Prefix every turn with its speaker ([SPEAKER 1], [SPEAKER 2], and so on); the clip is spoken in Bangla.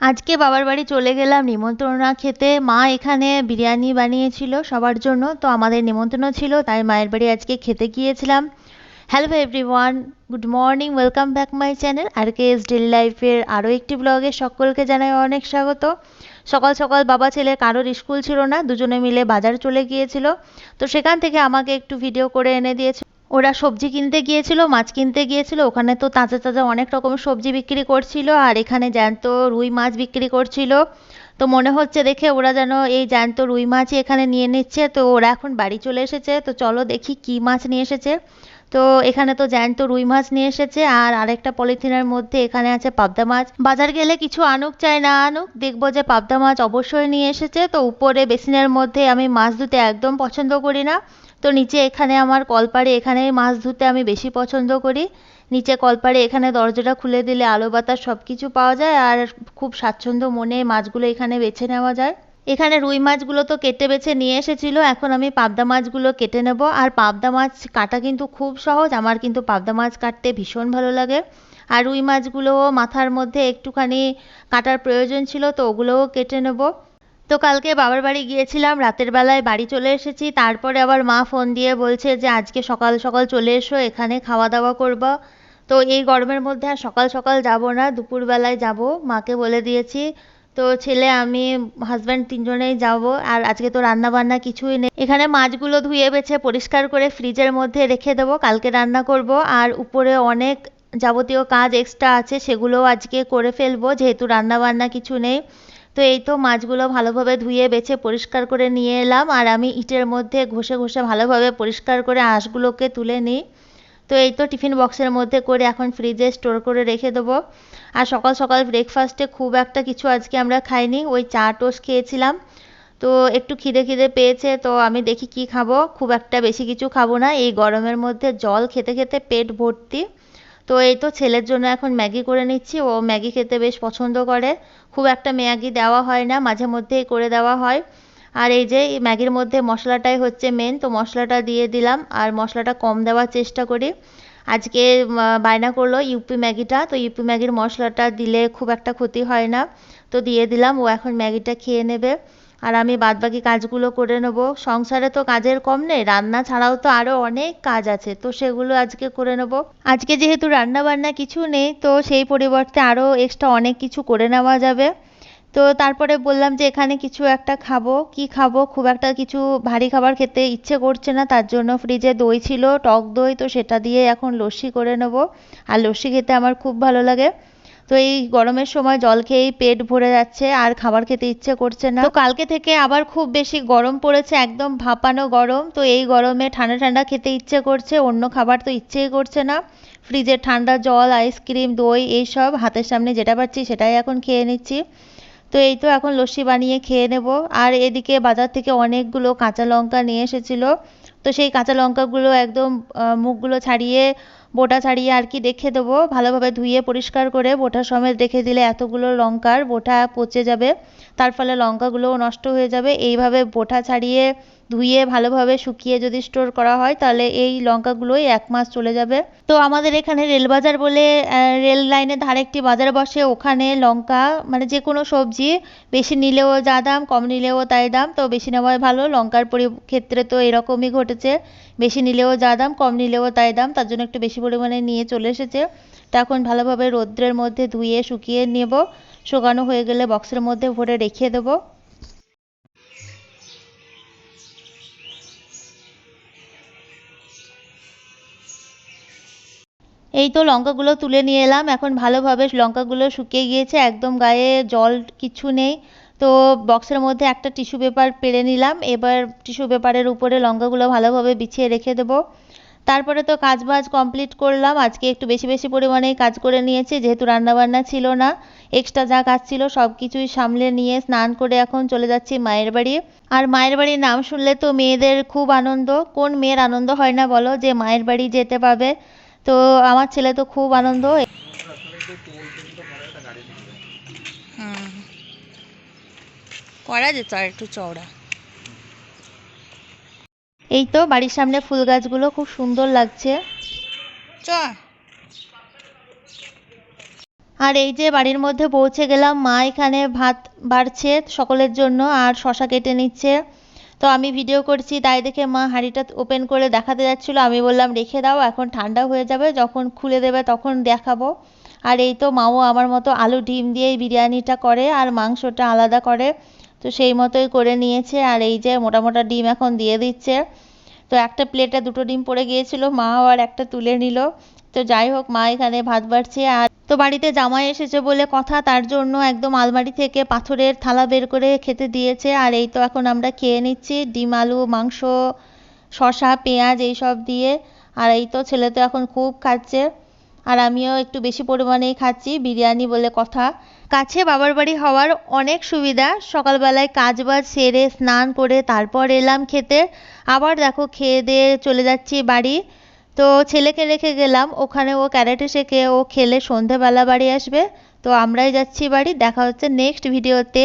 [SPEAKER 1] আজকে বাবার বাড়ি চলে গেলাম, নিমন্ত্রণা খেতে। মা এখানে বিরিয়ানি বানিয়েছিল সবার জন্য, তো আমাদের নিমন্ত্রণ ছিল, তাই মায়ের বাড়ি আজকে খেতে গিয়েছিলাম। Hello everyone good morning welcome back my channel আর কে এস ডেল লাইফের আরও একটি ব্লগে সকলকে জানাই অনেক স্বাগত। সকাল সকাল বাবা ছেলে কারোর স্কুল ছিল না, দুজনে মিলে বাজার চলে গিয়েছিল, তো সেখান থেকে আমাকে একটু ভিডিও করে এনে দিয়েছে। ওরা সবজি কিনতে গিয়েছিল, মাছ কিনতে গিয়েছিল, ওখানে তো তাজা তাজা অনেক রকমের সবজি বিক্রি করছিল আর এখানে জ্যান্ত রুই মাছ বিক্রি করছিল। তো মনে হচ্ছে দেখে ওরা যেন এই জ্যান্ত রুই মাছই এখানে নিয়ে নিচ্ছে। তো ওরা এখন বাড়ি চলে এসেছে। তো চলো দেখি কি মাছ নিয়ে এসেছে। তো এখানে তো জ্যান্ত রুই মাছ নিয়ে এসেছে আর আরেকটা পলিথিনের মধ্যে এখানে আছে পাবদা মাছ। বাজার গেলে কিছু আনুক, চাই না আনুক, দেখব যে পাবদা মাছ অবশ্যই নিয়ে এসেছে। তো উপরে বেসিনের মধ্যে আমি মাছ ধুতে একদম পছন্দ করি না। তো নিচে এখানে আমার কলপাড়ে এখানে মাছ ধুতে আমি বেশি পছন্দ করি। নিচে কলপাড়ে এখানে দরজাটা খুলে দিলে আলো বাতাস সব কিছু পাওয়া যায় আর খুব স্বাচ্ছন্দ্য মনে মাছগুলো এখানে বেছে নেওয়া যায়। এখানে রুই মাছগুলো তো কেটে বেছে নিয়ে এসেছিল, এখন আমি পাবদা মাছগুলো কেটে নেব। আর পাবদা মাছ কাটা কিন্তু খুব সহজ, আমার কিন্তু পাবদা মাছ কাটতে ভীষণ ভালো লাগে। আর রুই মাছগুলোও মাথার মধ্যে একটুখানি কাটার প্রয়োজন ছিল, তো ওগুলোও কেটে নেব। তো কালকে বাবার বাড়ি গিয়েছিলাম, রাতের বেলায় বাড়ি চলে এসেছি। তারপরে আবার মা ফোন দিয়ে বলছে যে, আজকে সকাল সকাল চলে এসো, এখানে খাওয়া দাওয়া করবা। তো এই গরমের মধ্যে আর সকাল সকাল যাব না দুপুরবেলায় যাব, মাকে বলে দিয়েছি। তো ছেলে, আমি হাজব্যান্ড তিনজনেই যাব, আর আজকে তো রান্না বান্না কিছুই নেই। এখানে মাছগুলো ধুয়ে বেছে পরিষ্কার করে ফ্রিজের মধ্যে রেখে দেবো, কালকে রান্না করব। আর উপরে অনেক যাবতীয় কাজ এক্সট্রা আছে, সেগুলোও আজকে করে ফেলব, যেহেতু রান্না বান্না কিছু নেই। তো এই তো মাছগুলো ভালোভাবে ধুয়ে, বেছে, পরিষ্কার করে নিয়ে এলাম। আর আমি ইটের মধ্যে ঘষে ঘষে ভালোভাবে পরিষ্কার করে আঁশগুলোকে তুলে নিই। তো এই তো টিফিন বক্সের মধ্যে করে এখন ফ্রিজে স্টোর করে রেখে দেবো। আর সকাল সকাল ব্রেকফাস্টে খুব একটা কিছু আজকে আমরা খাইনি। ওই চা টোস্ট খেয়েছিলাম। তো একটু খিদে খিদে পেয়েছে। তো আমি দেখি কি খাব। খুব একটা বেশি কিছু খাব না। এই গরমের মধ্যে জল খেতে খেতে পেট ভর্তি। তো এই তো ছেলের জন্য এখন ম্যাগি করে নিচ্ছি। ও ম্যাগি খেতে বেশ পছন্দ করে। খুব একটা ম্যাগি দেওয়া হয় না, মাঝে মধ্যেই করে দেওয়া হয়। আর এই যে ম্যাগির মধ্যে মশলাটাই হচ্ছে মেন তো মশলাটা দিয়ে দিলাম। আর মশলাটা কম দেওয়ার চেষ্টা করি। আজকে বায়না করল ইউপি ম্যাগিটা, তো ইউপি ম্যাগির মশলাটা দিলে খুব একটা ক্ষতি হয় না। তো দিয়ে দিলাম, ও এখন ম্যাগিটা খেয়ে নেবে। আর আমি বাদবাকি কাজগুলো করে নেব। সংসারে তো কাজের কম নেই, রান্না ছাড়াও তো আরও অনেক কাজ আছে, তো সেগুলো আজকে করে নেব। আজকে যেহেতু রান্না বান্না কিছু নেই, তো সেই পরিবর্তে আরও এক্সট্রা অনেক কিছু করে নেওয়া যাবে। তো তারপরে বললাম যে এখানে কিছু একটা খাব। কি খাব? খুব একটা কিছু ভারী খাবার খেতে ইচ্ছে করছে না, তার জন্য ফ্রিজে দই ছিল, টক দই, তো সেটা দিয়ে এখন লস্যি করে নেব। আর লস্যি খেতে আমার খুব ভালো লাগে। তো এই গরমের সময় জল খেয়েই পেট ভরে যাচ্ছে, আর খাবার খেতে ইচ্ছে করছে না। তো কালকে থেকে আবার খুব বেশি গরম পড়েছে, একদম ভাপানো গরম। তো এই গরমে ঠান্ডা ঠান্ডা খেতে ইচ্ছে করছে, অন্য খাবার তো ইচ্ছেই করছে না। ফ্রিজে ঠান্ডা জল, আইসক্রিম, দই এইসব হাতের সামনে যেটা পাচ্ছি সেটাই এখন খেয়ে নিচ্ছি। তো এই তো এখন লস্যি বানিয়ে খেয়ে নেব। আর এদিকে বাজার থেকে অনেকগুলো কাঁচা লঙ্কা নিয়ে এসেছিল। তো সেই কাঁচা লঙ্কাগুলো একদম মুখগুলো ছাড়িয়ে, বোটা ছাড়িয়ে আর কি রেখে দেবো। ভালোভাবে ধুয়ে পরিষ্কার করে বোটা সমেত রেখে দিলে এতগুলো লঙ্কার বোটা পচে যাবে। তার ফলে লঙ্কাগুলোও নষ্ট হয়ে যাবে। এইভাবে বোটা ছাড়িয়ে ধুয়ে ভালোভাবে শুকিয়ে যদি স্টোর করা হয়, তাহলে এই লঙ্কাগুলোই এক মাস চলে যাবে। তো আমাদের এখানে রেলবাজার বলে রেল লাইনের ধারে একটি বাজার বসে। ওখানে লঙ্কা মানে যে কোনো সবজি, বেশি নিলেও যা দাম, কম নিলেও তাই দাম। তো বেশি নেওয়াই ভালো। লঙ্কার ক্ষেত্রে তো এরকমই ঘটেছে। বেশি নিলেও যা দাম, কম নিলেও তাই দাম। তার জন্য একটু বেশি পরিমাণে নিয়ে চলে এসেছে। তো এখন ভালোভাবে রৌদ্রের মধ্যে ধুয়ে শুকিয়ে নেব। শুকানো হয়ে গেলে বক্সের মধ্যে ভরে রেখে দেবো। এই তো লঙ্কাগুলো তুলে নিয়ে এলাম। এখন ভালোভাবে লঙ্কাগুলো শুকিয়ে গিয়েছে, একদম গায়ে জল কিছু নেই। তো বক্সের মধ্যে একটা টিস্যু পেপার পেরে নিলাম। এবার টিস্যু পেপারের উপরে লঙ্কাগুলো ভালোভাবে বিছিয়ে রেখে দেবো। তারপরে তো কাজ বাজ কমপ্লিট করলাম। আজকে একটু বেশি বেশি পরিমাণেই কাজ করে নিয়েছি, যেহেতু রান্নাবান্না ছিল না। এক্সট্রা যা কাজ ছিল সব কিছুই সামলে নিয়ে স্নান করে এখন চলে যাচ্ছি মায়ের বাড়ি। আর মায়ের বাড়ির নাম শুনলে তো মেয়েদের খুব আনন্দ। কোন মেয়ের আনন্দ হয় না বলো যে মায়ের বাড়ি যেতে পাবে। তো আমার ছেলে তো খুব আনন্দ
[SPEAKER 2] করা যেত আর একটু চওড়া।
[SPEAKER 1] এই তো বাড়ির সামনে ফুল গাছগুলো খুব সুন্দর লাগছে।
[SPEAKER 2] চ।
[SPEAKER 1] আর এই যে বাড়ির মধ্যে পৌঁছে গেলাম মা এখানে ভাত বাড়ছে সকলের জন্য আর শশা কেটে নিচ্ছে। তো আমি ভিডিও করছি, তাই দেখে মা হাঁড়িটা ওপেন করে দেখাতে যাচ্ছিল। আমি বললাম, রেখে দাও, এখন ঠান্ডা হয়ে যাবে, যখন খুলে দেবে তখন দেখাবো। আর এই তো মাও আমার মতো আলু ডিম দিয়েই বিরিয়ানিটা করে আর মাংসটা আলাদা করে। তো সেই মতোই করে নিয়েছে আর এই যে মোটা মোটা ডিম এখন দিয়ে দিচ্ছে। তো একটা প্লেটে দুটো ডিম পড়ে গিয়েছিল মা আর একটা তুলে নিল। তো যাই হোক, মা এখানে ভাত বাড়ছে আর তো বাড়িতে জামাই এসেছে বলে কথা। তার জন্য একদম আলমারি থেকে পাথরের থালা বের করে খেতে দিয়েছে। আর এই তো এখন আমরা খেয়ে নিচ্ছি ডিম, আলু, মাংস, শসা, পেঁয়াজ এইসব দিয়ে। আর এই তো ছেলে তো এখন খুব খাচ্ছে। আর আমিও একটু বেশি পরিমাণেই খাচ্ছি বিরিয়ানি বলে কথা। কাছে বাবার বাড়ি হওয়ার অনেক সুবিধা। সকালবেলায় কাজ বাজ সেরে স্নান করে তারপর এলাম খেতে। আবার দেখো খেয়ে দিয়ে চলে যাচ্ছি বাড়ি। তো ছেলেকে রেখে গেলাম, ওখানে ও ক্যারেটে শেখে ও খেলে সন্ধেবেলা বাড়ি আসবে। তো আমরাই যাচ্ছি বাড়ি, দেখা হচ্ছে নেক্সট ভিডিওতে